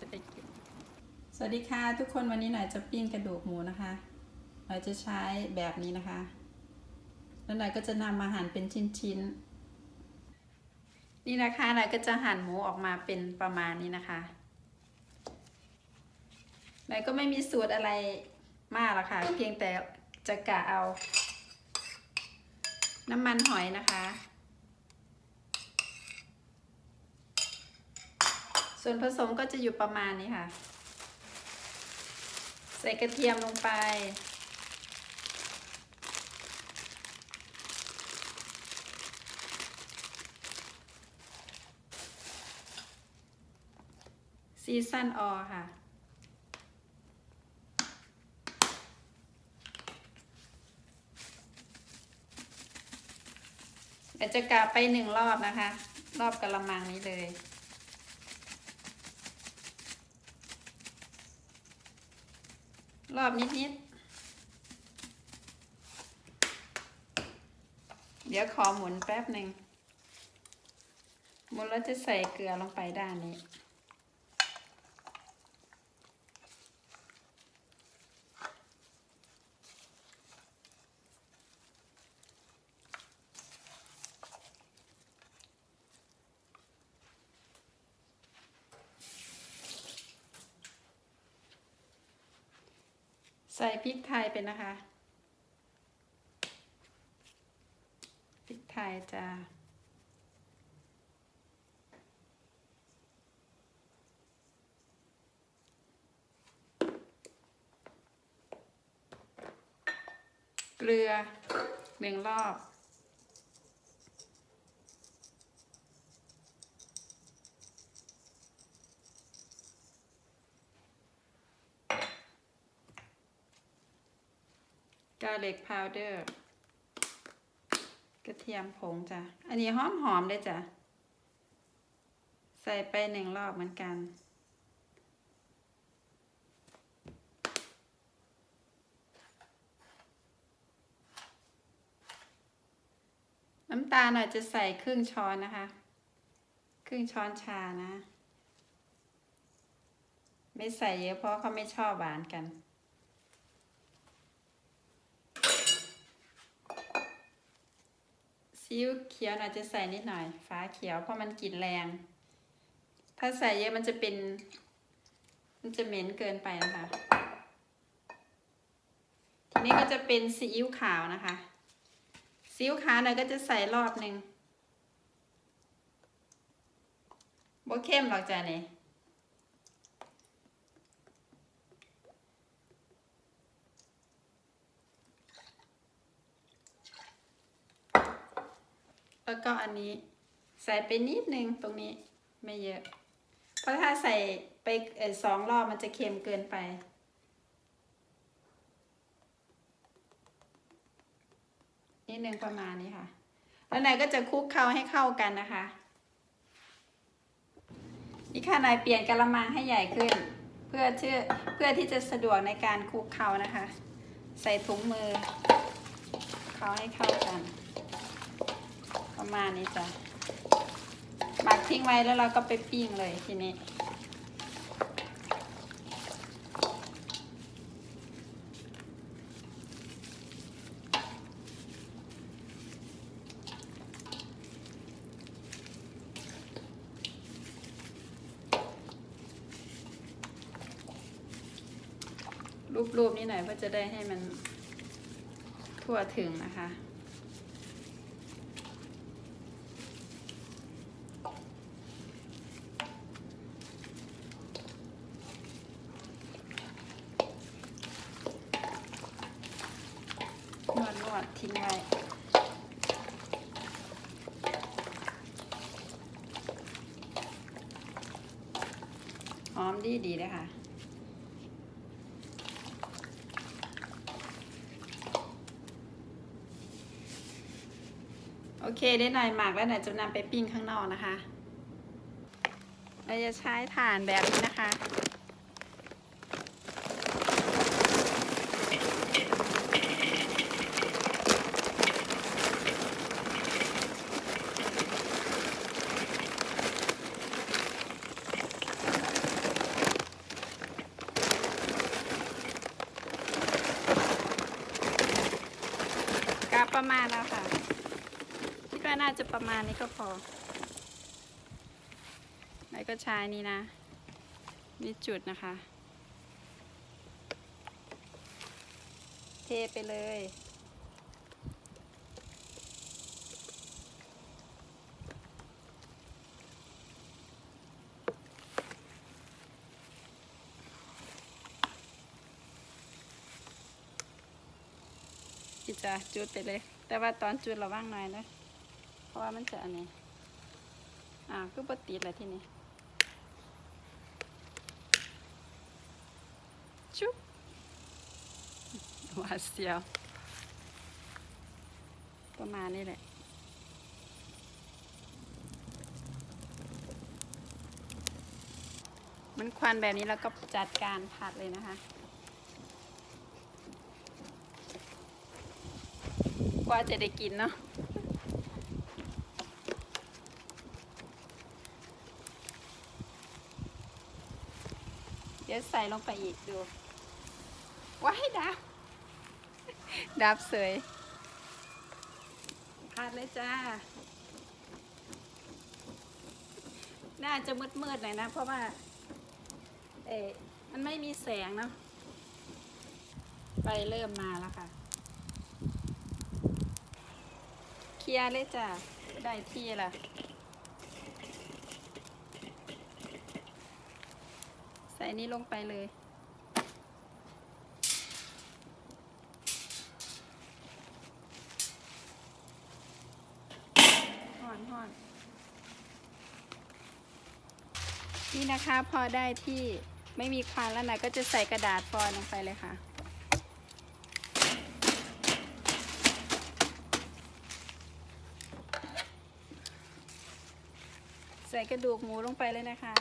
จะได้กิน สวัสดีค่ะทุกคนวันนี้หน่อยจะปิ้งกระดูกหมูนะคะ หน่อยจะใช้แบบนี้นะคะ แล้วหน่อยก็จะนำมาหั่นเป็นชิ้นๆ นี่นะคะหน่อยก็จะหั่นหมูออกมาเป็นประมาณนี้นะคะ หน่อยก็ไม่มีสูตรอะไรมากหรอกค่ะ เพียงแต่จะกะเอา น้ำมันหอยนะคะ ส่วนผสมก็จะอยู่ประมาณนี้ค่ะ ใส่กระเทียมลงไป ซีซันออค่ะเดี๋ยวจะกลับไปหนึ่งรอบนะคะ รอบกระมังนี้เลย รอบนิดนิดเดี๋ยวขอหมุนแป๊บหนึ่งหมุนแล้วจะใส่เกลือลงไปด้านนี้ ใส่พริกไทยไปนะคะ พริกไทยจะเกลือหนึ่งรอบ กาเล็กพาวเดอร์กระเทียมผงจ้ะ อันนี้หอมหอมๆเลยจ้ะ ใส่ไปหนึ่งรอบเหมือนกัน น้ำตาลหน่อยจะใส่ครึ่งช้อนนะคะ ครึ่งช้อนชานะ ไม่ใส่เยอะเพราะเขาไม่ชอบหวานกัน ซีอิ๊วเขียวน่าจะใส่นิดหน่อย ฟ้าเขียวเพราะมันกลิ่นแรง ถ้าใส่เยอะมันจะเป็น มันจะเหม็นเกินไปนะคะ ทีนี้ก็จะเป็นซีอิ๊วขาวนะคะซีอิ๊วขาวหน่ยก็จะใส่รอบหนึ่งบ่เข้มหรอกจ้ะเนี่ย แล้วก็อันนี้ใส่ไปนิดนึงตรงนี้ไม่เยอะ เพราะถ้าใส่ไปอสองรอบมันจะเค็มเกินไป นิดนึงประมาณนี้ค่ะ แล้วนายก็จะคลุกเค้าให้เข้ากันนะคะ นี่ค่ะนายเปลี่ยนกะละมังให้ใหญ่ขึ้น เพื่อเชื่อเพื่อที่จะสะดวกในการคลุกเค้านะคะ ใส่ถุงมือเค้าให้เข้ากัน ประมาณนี้จ้ะหมักทิ้งไว้แล้วเราก็ไปปิ้งเลยทีนี้ รูปๆนี้หน่อยเพื่อจะได้ให้มันทั่วถึงนะคะ นวดนวดทิ้งไว้ หอม ดีดีเลยค่ะโอเคได้หน่อยหมักแล้วเดี๋ยจะนำไปปิ้งข้างนอกนะคะเราจะใช้ถ่านแบบนี้นะคะ มาณแล้วค่ะ คิดว่าน่าจะประมาณนี้ก็พอ แล้วก็ใช้นี่นะ นี่จุดนะคะ เทไปเลยที่จะจุดไปเลย แต่ว่าตอนจุดระวังหน่อยนะเพราะว่ามันจะอันนี้อ่าคือปติดแหละที่นี่ชุบหวาเสียว ประมาณนี้แหละมันควันแบบนี้แล้วก็จัดการผัดเลยนะคะ ว่าจะได้กินเนาะเดี๋ยวใส่ลงไปอีกดูว้ายดับดับเสยพาดเลยจ้า น่าจะมืดๆหน่อยนะ เพราะว่า เอ๊ะมันไม่มีแสงเนาะไฟเริ่มมาแล้วค่ะ เค ลียเลยจ้ะได้ที่ละใส่นี้ลงไปเลยห่อนห่อนนี่นะคะพอได้ที่ไม่มีควันแล้วนะก็จะใส่กระดาษฟอยล์ลงไปเลยค่ะ ใส่กระดูกหมูลงไปเลยนะคะ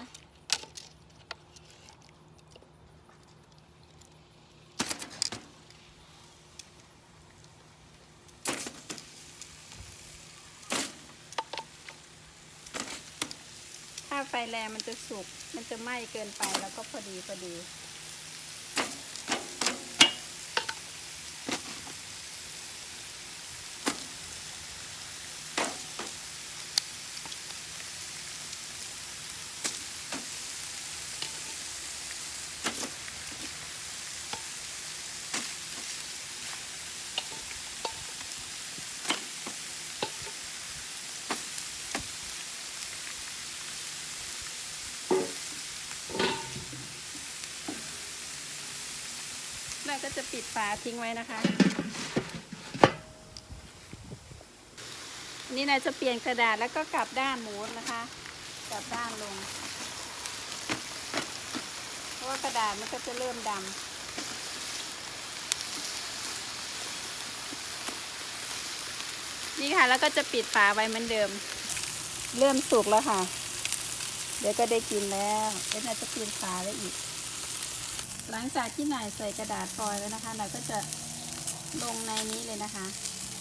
ถ้าไฟแรงมันจะสุก มันจะไหม้เกินไปแล้วก็พอดีพอดี ก็จะปิดฝาทิ้งไว้นะคะ นี่นายจะเปลี่ยนกระดาษแล้วก็กลับด้านหมูนะคะ กลับด้านลง เพราะว่ากระดาษมันก็จะเริ่มดำนี่ค่ะแล้วก็จะปิดฝาไว้เหมือนเดิม เริ่มสุกแล้วค่ะ เดี๋ยวก็ได้กินแล้วเดี๋ยวนายจะปิดฝาไว้อีก หลังจากที่นายใส่กระดาษฟอยล์แล้วนะคะนายก็จะลงในนี้เลยนะคะ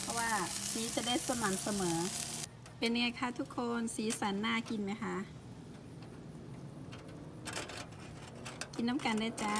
เพราะว่าสีจะได้สม่ำเสมอ เป็นไงคะทุกคนสีสันน่ากินไหมคะ กินน้ำกันได้จ้า